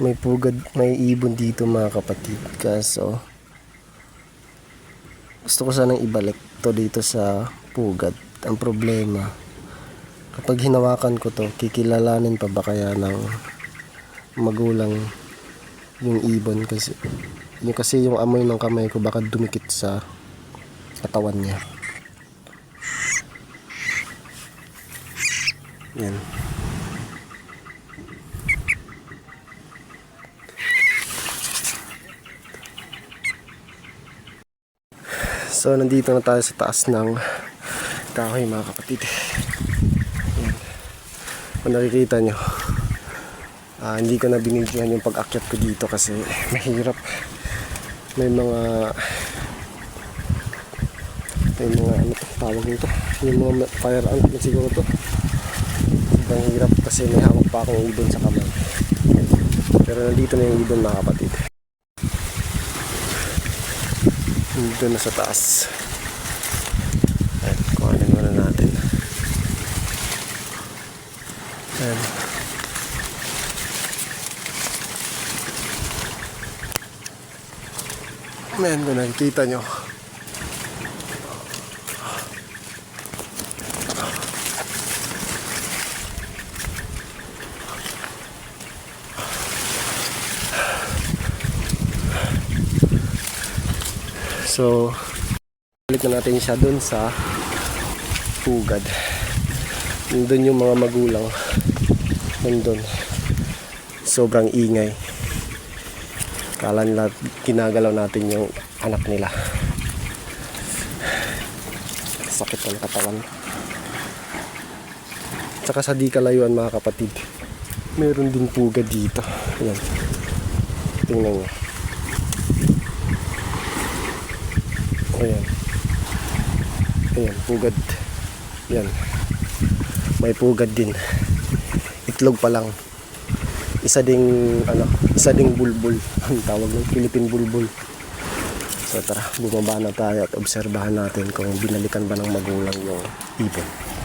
May pugad, may ibon dito mga kapatid. Kaso, gusto ko sanang ibalik to dito sa pugad. Ang problema, kapag hinawakan ko to, kikilalanin pa ba kaya ng magulang yung ibon kasi yung kasi yung amoy ng kamay ko baka dumikit sa katawan niya. Yan. So, nandito na tayo sa taas ng kahoy mga kapatid. Yan. Kung nakikita nyo, ah, hindi ko na binigyan yung pag-akyat ko dito kasi mahirap. May mga may mga ano tawag nito yung mga fire ant na siguro to sobrang hirap kasi may hawak pa akong ibon sa kamay pero nandito na yung ibon mga kapatid nandito na sa taas. Ayan, kuhanin muna natin. Ayan. Ayan, kung nakikita nyo So, balik na natin siya dun sa pugad. Nandun yung mga magulang. Nandun. Sobrang ingay. Kala nila ginagalaw natin yung anak nila. Sakit ng katawan. Tsaka sa di kalayuan mga kapatid. Meron din pugad dito. Ayan. Tingnan nyo. Ayan. Ayan, pugad. Yan. May pugad din. Itlog pa lang. Isa ding ano, isa ding bulbul. Ang tawag ng Philippine bulbul. So tara, bumaba na tayo at obserbahan natin kung binalikan ba ng magulang yung ibon.